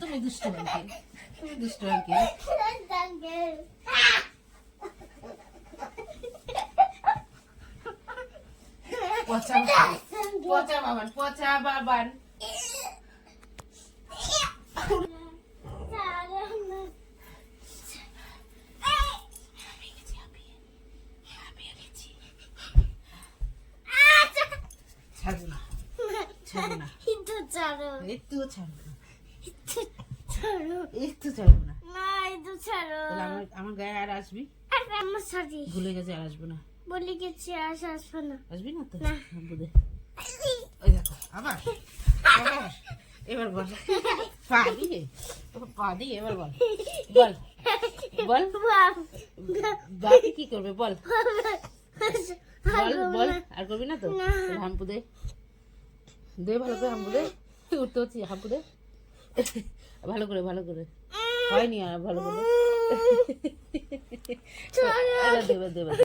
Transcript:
তুমি দুষ্ট আঙ্কেল তুমি দুষ্ট আঙ্কেল পচা পচা বাবান পচা বাবান ছাড়বো না ছাড়বো না ছাড়ো একটু একটু ছাড়ো একটু ছাড়বো না না একটু ছাড়ো তাহলে আমার আমার গায়ে আর আসবি আর আমার সরি ভুলে গেছে আর আসব না বলে গেছি আস আসব না আসবি না তো না। বুধে ওই দেখো আবার আবার এবার বল পা দিয়ে পা দিয়ে এবার বল বল বল বাকি কি করবে বল বল বল আর করবি না তো হাম্পু দে দে ভালো করে হাম্পু দে উঠতে হচ্ছে হাম্পু ভালো করে ভালো করে। হয়নি আর ভালো করে। দেবে দেবে।